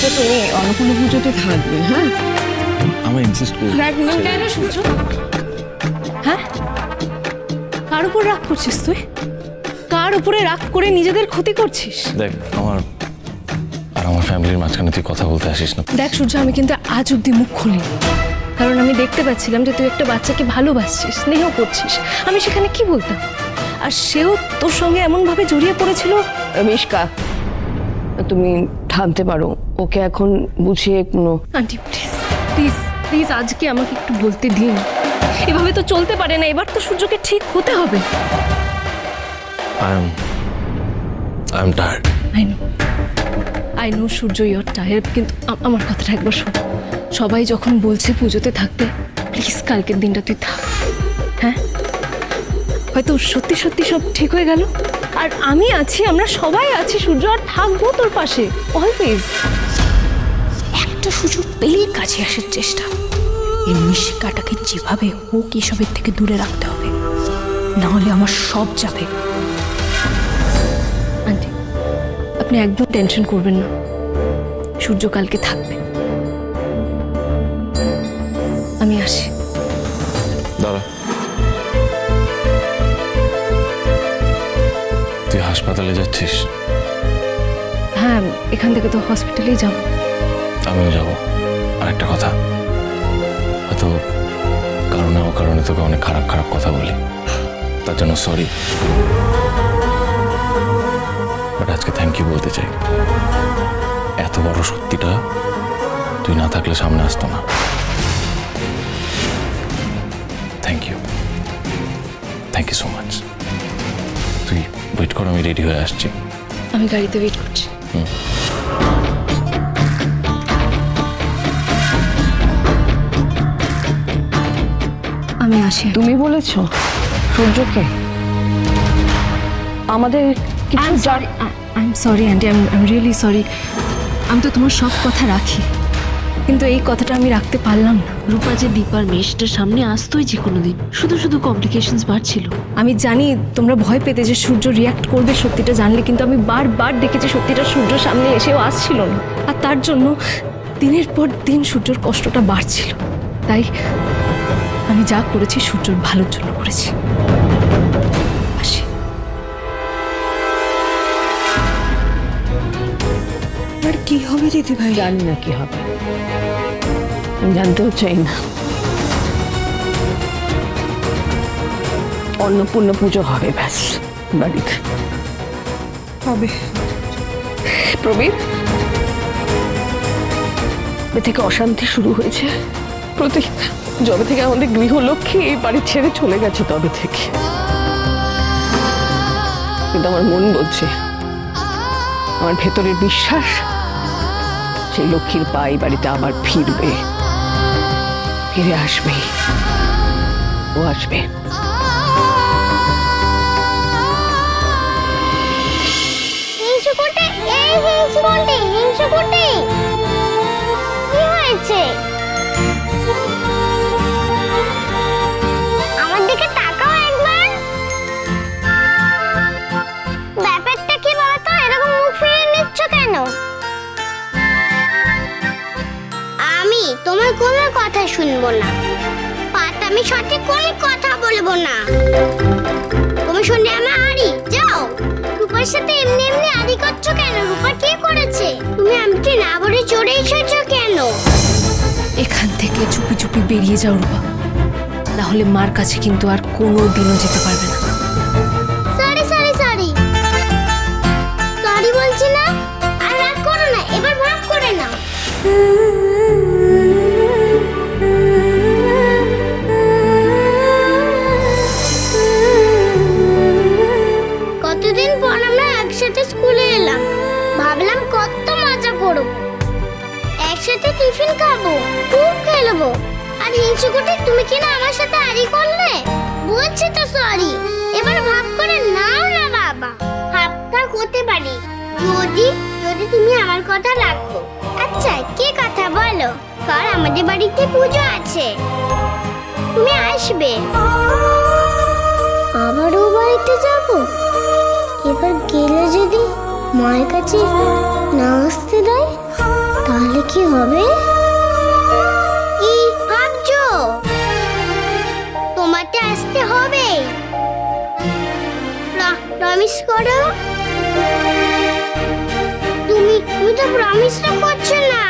এটা তুমি অন্নপূর্ণা পুজোতে থাকবে হ্যাঁ? আমার ইনসিস্ট করি। কেন সূর্য হ্যাঁ? কার উপর রাগ করছিস তুই? কার উপরে রাগ করে নিজেদের ক্ষতি করছিস? দেখ আমার আর আমার ফ্যামিলির মাঝখানে তুই কথা বলতে আসিস না। দেখ সূর্য আমি কিন্তু আজ অব্দি মুখ খুলি কারণ আমি দেখতে পাচ্ছিলাম যে তুই একটা বাচ্চাকে ভালোবাসছিস স্নেহ করছিস। আমি সেখানে কি বলতাম? আর সেও তোর সঙ্গে এমনভাবে জড়িয়ে পড়েছিল? মিশকা তুমি থামতে পারো। ওকে এখন বুঝিয়ে কোনো আন্টি প্লিজ প্লিজ প্লিজ আজকে আমাকে একটু বলতে দিন। এভাবে তো চলতে পারে না এবার তো সূর্যকে ঠিক হতে হবে। I am I am tired I know I know Surya your tired কিন্তু আ- আমার কথাটা একবার শোন। সবাই যখন বলছে পুজোতে থাকতে প্লিজ কালকের দিনটা তুই থাক। হ্যাঁ? হয়তো সত্যি সত্যি সব ঠিক হয়ে গেল? আর আমি আছি আমরা সবাই আছি সূর্য আর থাকব তোর পাশে অলওয়েজ একটা সুযোগ পেলেই কাছে আসার চেষ্টা। এই মিশিকাটাকে যেভাবে হোক এসবের থেকে দূরে রাখতে হবে। না হলে আমার সব যাবে। আন্টি আপনি একদম টেনশন করবেন না। সূর্য কালকে থাকবে। আমি আসি। দাঁড়া। হাসপাতালে যাচ্ছিস? হ্যাঁ এখান থেকে তো হসপিটালেই যাব। আমিও যাব। আর একটা কথা। হয়তো কারণে অকারণে তোকে অনেক খারাপ খারাপ কথা বলি। তার জন্য সরি বাট আজকে থ্যাংক ইউ বলতে চাই। এত বড় সত্যিটা তুই না থাকলে সামনে আসতো না। কর আমি রেডি হয়ে আসছি। আমি গাড়িতে ওয়েট করছি। আমি আসি। তুমি বলেছ? সূর্যকে? আমাদের কিছু I sorry I am sorry aunty I am really sorry আমি তো তোমার সব কথা রাখি। কিন্তু এই কথাটা আমি রাখতে পারলাম না। রূপা যে দীপার মেশটার সামনে আসতোই যে কোনো দিন শুধু শুধু কমপ্লিকেশনস বাড়ছিল। আমি জানি তোমরা ভয় পেতে যে সূর্য রিয়াক্ট করবে সত্যিটা জানলে কিন্তু আমি বারবার দেখেছি সত্যিটা সূর্য সামনে এসেও আসছিল না। আর তার জন্য দিনের পর দিন সূর্যর কষ্টটা বাড়ছিল। তাই আমি যা করেছি সূর্যর ভালোর জন্য করেছি। কি হবে দিদি ভাই? জানি না কি হবে। জানতেও চাই না। অন্নপূর্ণা পুজো হবে ব্যাস বাড়িতে। হবে। প্রবীর এ থেকে অশান্তি শুরু হয়েছে। প্রতি যবে থেকে আমাদের গৃহলক্ষ্মী এই বাড়ি ছেড়ে চলে গেছে তবে থেকে। কিন্তু আমার মন বলছে আমার ভেতরের বিশ্বাস সেই লক্ষ্মীর পা বাড়িতে আবার ফিরবে। ফিরে আসবে। ও আসবে। হিংসু কোটে এই কি হয়েছে? তোমার কোনো কথা শুনব না। পাত আমি সঠিক কোনো কথা বলব না। তুমি শুনলে আমার আড়ি যাও। রূপার সাথে এমনি এমনি আড়ি কেন? রূপা কি করেছে? তুমি আমটি না বলে চড়ে এসেছ কেন? এখান থেকে চুপি চুপি বেরিয়ে যাও রূপা। তাহলে মার কাছে কিন্তু আর কোনো দিনও যেতে পারবে না। একসাথে টিফিন খাব, খুব খেলব। আর হিংসুকুটি তুমি কি না আমার সাথে আড়ি করলে? বলছি তো সরি এবার ভাব করে নাও না বাবা। ভাবটা করতে পারি। যদি যদি তুমি আমার কথা রাখো। আচ্ছা কি কথা বলো? কাল আমাদের বাড়িতে পুজো আছে। তুমি আসবে। আবারও বাড়িতে যাব? এবার গেলে যদি মায়ের কাছে না আসতে তাহলে কি হবে? কি ভাবছ? তোমাকে আসতে হবে। প্রমিস করো। তুমি তুমি তো প্রমিসটা করছ না।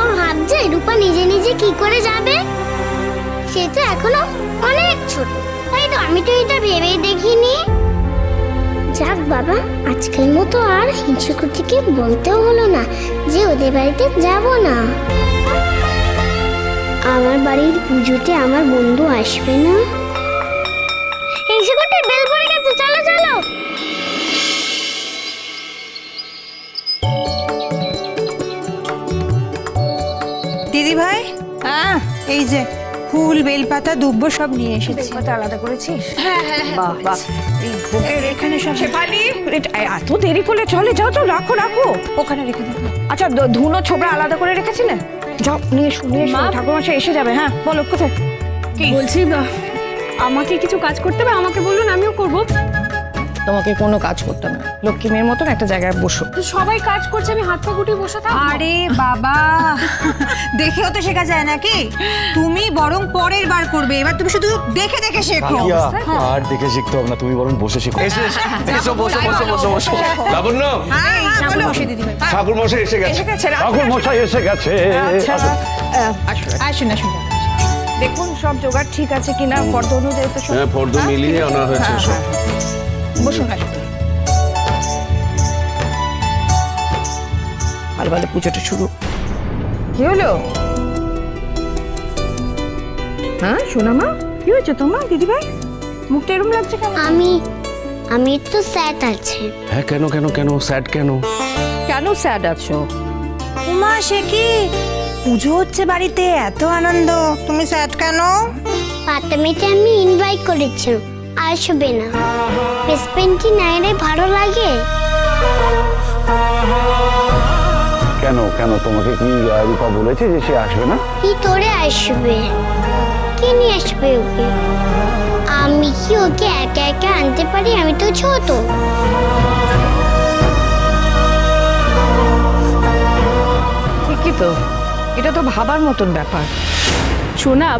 ও ভাবছে, রূপা নিজে নিজে কি করে যাবে? সে তো এখনও অনেক ছোট। তাই তো, আমি তো এটা ভেবেই দেখিনি। যাক বাবা আজকের মতো আর হিংসুকুটিকে বলতেও হলো না যে ওদের বাড়িতে যাব না। আমার বাড়ির পুজোতে আমার বন্ধু আসবে না। হিংসুকুটি বেল পড়ে গেছে চলো চলো। দিদি ভাই হ্যাঁ এই যে। ফুল বেলপাতা দুব্ব সব নিয়ে এসেছি। আলাদা করেছিস? বাহ বাহ। এই ভোগের এখানে সব শেফালি? এত দেরি করলে চলে যাও তো রাখো রাখো। ওখানে রেখে দাও আচ্ছা ধুনো ছোবড়া আলাদা করে রেখেছিলেন যাও নিয়ে এসো মা এসো। ঠাকুরমশাই এসে যাবে হ্যাঁ বলো কোথায়? কি? বলছি বা, আমাকে কিছু কাজ করতে হবে আমাকে বলুন আমিও করব। তোমাকে কোনো কাজ করতে না। লক্ষ্মী মেয়ের মতন একটা জায়গায় বসো। সবাই কাজ করছে আমি হাত পা গুটিয়ে বসে থাকব? আরে বাবা দেখেও তো শেখা যায় নাকি? তুমি বরং পরের বার করবে এবার তুমি শুধু দেখে দেখে শেখো। আর দেখে শিখতে হবে না তুমি বরং বসে শিখো। এসো এসো বসো বসো বসো বসো। লাবণ্য! হ্যাঁ, হ্যাঁ, বলো। বসে দিদি ভাই ঠাকুর মশাই এসে গেছে। এসে গেছে, রাখো। ঠাকুর মশাই এসে গেছে। আচ্ছা আসুন। আসুন দেখুন সব জোগাড় ঠিক আছে কিনা ফর্দ অনুযায়ী তো সব হ্যাঁ ফর্দ মিলিয়ে আনা হয়েছে হ্যাঁ, সব। বসুন ভালো ভালো পুজোটা শুরু। কি হলো? হ্যাঁ সোনা মা কি হয়েছে তোমার দিদি ভাই মুখটা এরম লাগছে কেন? আমি আমি একটু স্যাট আছে। হ্যাঁ কেন কেন কেন স্যাড কেন? কেন স্যাড আছো? উমা সে কি? পুজো হচ্ছে বাড়িতে এত আনন্দ। তুমি স্যাড কেন? পাতামিতে আমি ইনভাইট করেছি। আসবে না। পেসপেন্টি নাইরে ভালো লাগে? কেন কেন তোমাকে কি আহ, রূপা বলেছে যে সে আসবে না? কি তোরে আসবে? কে নিয়ে আসবে ওকে? আমি কি ওকে একা একা আনতে পারি? আমি তো ছোট। ঠিকই তো। এটা তো ভাবার মতন ব্যাপার। সোনা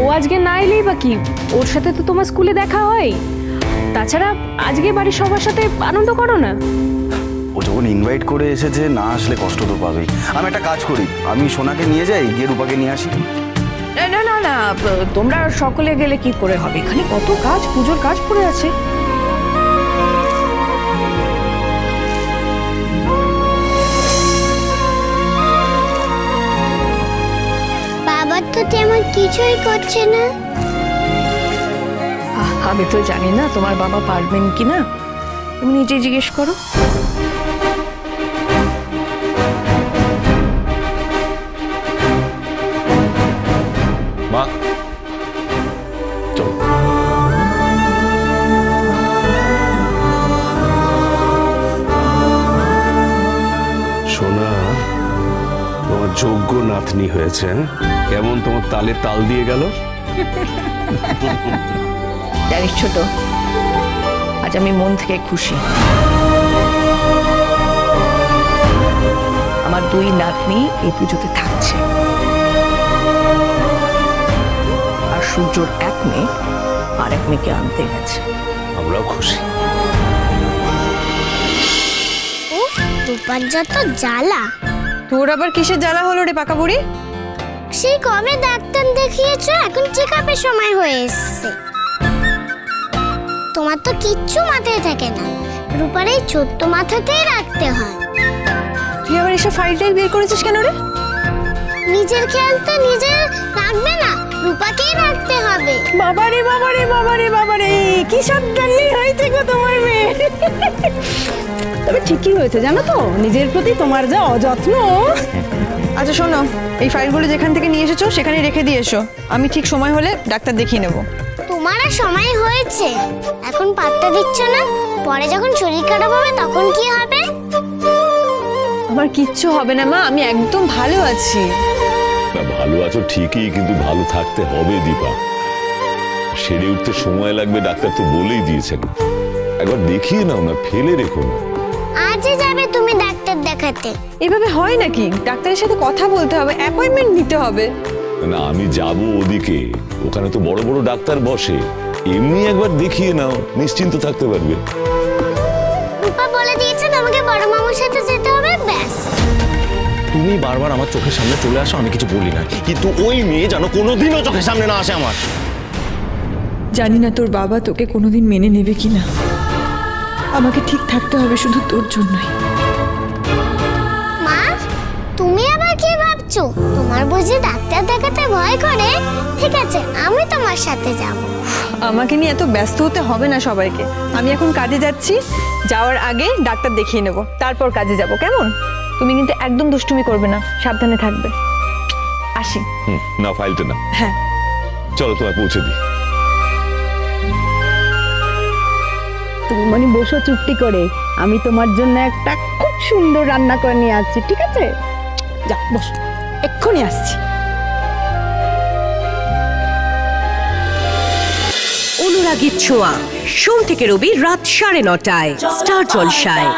ও আজকে না এলেই বা কি? ওর সাথে তো তোমার স্কুলে দেখা হয়। তাছাড়া আজকে বাড়ির সবার সাথে আনন্দ করো না। ও যখন ইনভাইট করে এসেছে না আসলে কষ্ট তো পাবেই। আমি একটা কাজ করি আমি সোনাকে নিয়ে যাই গিয়ে রূপাকে নিয়ে আসি। না না না না তোমরা সকলে গেলে কি করে হবে? এখানে কত কাজ পুজোর কাজ পড়ে আছে। বাবার আমার কিছুই করছে না। আমি তো জানি না তোমার বাবা পারবেন কি না তুমি নিজে জিজ্ঞেস করো। নাতনি হয়েছে হ্যাঁ? কেমন তোমার তালে তাল দিয়ে গেল? জানিস ছোট আজ আমি মন থেকে খুশি। আমার দুই নাতনি এই পুজোতে থাকছে। আর সূর্যর এক মেয়ে আর এক মেয়েকে আনতে গেছে। আমরাও খুশি। রূপার যত জ্বালা। তোর আবার কিসের জ্বালা হলো রে পাকা বুড়ি? সেই কবে ডাক্তার দেখিয়েছো? এখন চেক আপের সময় হয়ে এসছে। তোমার তো কিচ্ছু মাথায় থাকে না। রূপার এই ছোট্ট মাথাতেই রাখতে হয়। তুই আবার এসব ফাইল টাইল বের করেছিস কেন রে? নিজের খেয়াল তো নিজের রাখবে না। রূপাকেই রাখতে হবে। বাবারে বাবারে বাবারে বাবারে কি সাবধানি হয়েছে গো তোমার মেয়ে। ঠিকই হয়েছে জানো তো? নিজের প্রতি তোমার যা অযত্ন। আচ্ছা শোনো এই ফাইলগুলো যেখান থেকে নিয়ে এসেছ সেখানে রেখে দিয়ে এসো। আমি ঠিক সময় হলে ডাক্তার দেখিয়ে নেব। তোমার আর সময় হয়েছে। এখন পাত্তা দিচ্ছ না? পরে যখন শরীর খারাপ হবে তখন কি হবে? আমার কিচ্ছু হবে না মা। আমি একদম ভালো আছি। না ভালো আছো ঠিকই কিন্তু ভালো থাকতে হবে দীপা। সেরে উঠতে সময় লাগবে ডাক্তার তো বলেই দিয়েছেন। একবার দেখিয়ে নাও না ফেলে রেখো না। আজই যাবে তুমি ডাক্তার দেখাতে। এভাবে হয় নাকি? ডাক্তারের সাথে কথা বলতে হবে অ্যাপয়েন্টমেন্ট নিতে হবে। না আমি যাব ওদিকে। ওখানে তো বড় বড় ডাক্তার বসে। এমনি একবার দেখিয়ে নাও নিশ্চিন্ত থাকতে পারবে। রূপা বলে দিয়েছে তোমাকে বড় মামুর সাথে যেতে হবে ব্যাস। তুমি বারবার আমার চোখের সামনে চলে আসো আমি কিছু বলি না। কিন্তু ওই মেয়ে যেন কোনোদিনও চোখের সামনে না আসে আমার। জানি না তোর বাবা তোকে কোনোদিন মেনে নেবে কিনা। আমাকে ঠিক থাকতে হবে শুধু তোর জন্যই। মা তুমি আবার কি ভাবছ? তোমার বুঝি ডাক্তার দেখাতে ভয় করে? ঠিক আছে আমি তোমার সাথে যাব। আমাকে নিয়ে এত ব্যস্ত হতে হবে না সবাইকে। আমি এখন কাজে যাচ্ছি যাওয়ার আগে ডাক্তার দেখিয়ে নেব তারপর কাজে যাব কেমন? তুমি কিন্তু একদম দুষ্টুমি করবে না সাবধানে থাকবে। আসি। না ফাইলটা না হ্যাঁ। চলো তোমায় পৌঁছে দিই। তুমি মানে বসো চুপটি করে। আমি তোমার জন্য একটা খুব সুন্দর রান্না করে নিয়ে আসছি, ঠিক আছে? যা, বস, এক্ষুনি আসছি। অনুরাগীর ছোঁয়া, সোম থেকে রবি রাত সাড়ে নটায়, স্টার জলসায়।